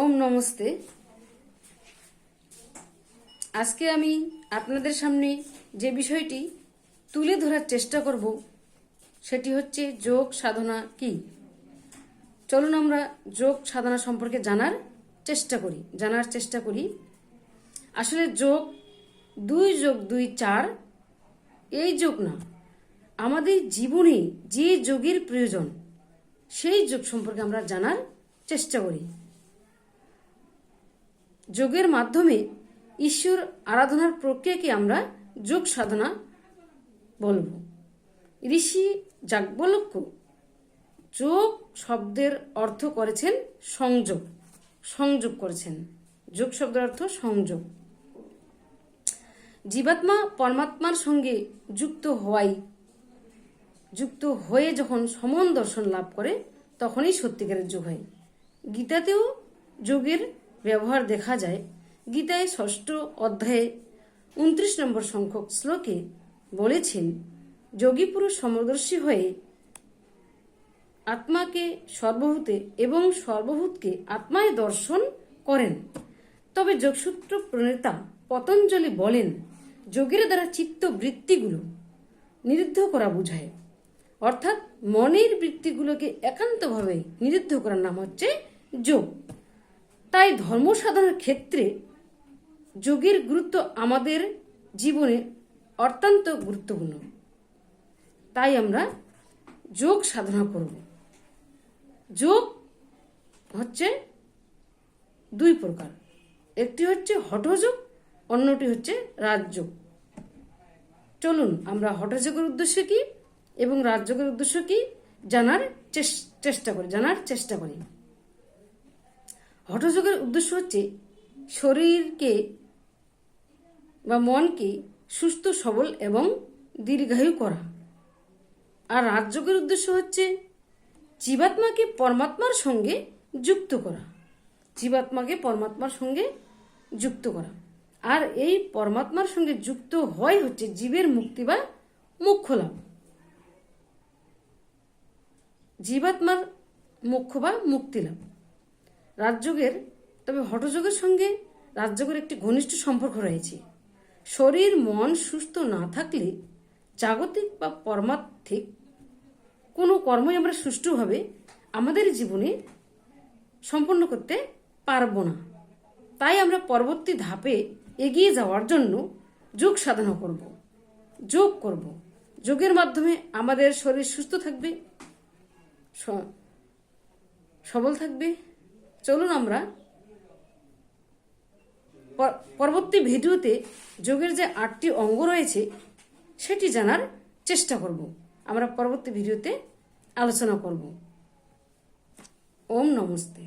ওম নমস্তে। আজকে আমি আপনাদের সামনে যে বিষয়টি তুলে ধরার চেষ্টা করব, সেটি হচ্ছে যোগ সাধনা কি? চলুন আমরা যোগ সাধনা সম্পর্কে জানার চেষ্টা করি, জানার চেষ্টা করি। আসলে যোগ দুই যোগ দুই চার, এই যোগ না। আমাদের জীবনে যে যোগের প্রয়োজন, সেই যোগ সম্পর্কে আমরা জানার চেষ্টা করি। যোগের মাধ্যমে ঈশ্বর আরাধনার প্রক্রিয়াকে আমরা যোগ সাধনা বলব। ঋষি যাজ্ঞবল্ক্য যোগ শব্দের অর্থ করেছেন সংযোগ সংযোগ করেছেন। যোগ শব্দের অর্থ সংযোগ। জীবাত্মা পরমাত্মার সঙ্গে যুক্ত হওয়াই, যুক্ত হয়ে যখন সমন দর্শন লাভ করে, তখনই সত্যিকারের যোগ হয়। গীতাতেও যোগের ব্যবহার দেখা যায়। গীতায় ষষ্ঠ অধ্যায়ে উনত্রিশ নম্বর সংখ্যক শ্লোকে বলেছেন, যোগী পুরুষ সমদর্শী হয়ে আত্মাকে সর্বভূতে এবং সর্বভূতকে আত্মায় দর্শন করেন। তবে যোগসূত্র প্রণেতা পতঞ্জলি বলেন, যোগের দ্বারা চিত্ত বৃত্তিগুলো নিরুদ্ধ করা বোঝায়। অর্থাৎ মনের বৃত্তিগুলোকে একান্তভাবে নিরুদ্ধ করার নাম হচ্ছে যোগ। তাই ধর্ম সাধনার ক্ষেত্রে যোগের গুরুত্ব আমাদের জীবনে অত্যন্ত গুরুত্বপূর্ণ। তাই আমরা যোগ সাধনা করব। যোগ হচ্ছে দুই প্রকার। একটি হচ্ছে হঠযোগ, অন্যটি হচ্ছে রাজযোগ। চলুন, আমরা হঠযোগের উদ্দেশ্য কি এবং রাজযোগের উদ্দেশ্য কি জানার চেষ্টা করি, জানার চেষ্টা করি। হঠযোগের উদ্দেশ্য হচ্ছে শরীরকে বা মনকে সুস্থ, সবল এবং দীর্ঘায়ু করা। আর রাজযোগের উদ্দেশ্য হচ্ছে জীবাত্মাকে পরমাত্মার সঙ্গে যুক্ত করা। জীবাত্মাকে পরমাত্মার সঙ্গে যুক্ত করা। আর এই পরমাত্মার সঙ্গে যুক্ত হয় হচ্ছে জীবের মুক্তি বা মুখ্য লাভ। জীবাত্মার মুখ্য বা মুক্তি লাভ। রাজযোগের, তবে হঠযোগের সঙ্গে রাজযোগের একটি ঘনিষ্ঠ সম্পর্ক রয়েছে। শরীর, মন সুস্থ না থাকলে জাগতিক বা পরমার্থিক কোনো কর্মই আমরা সুষ্ঠুভাবে আমাদের জীবনে সম্পন্ন করতে পারব না। তাই আমরা পরবর্তী ধাপে এগিয়ে যাওয়ার জন্য যোগ সাধনা করব। যোগ করব। যোগের মাধ্যমে আমাদের শরীর সুস্থ থাকবে সবল থাকবে চলুন আমরা পরবর্তী ভিডিওতে যোগের যে আটটি অঙ্গ রয়েছে, সেটি জানার চেষ্টা করব। আমরা পরবর্তী ভিডিওতে আলোচনা করব। ওম নমস্তে।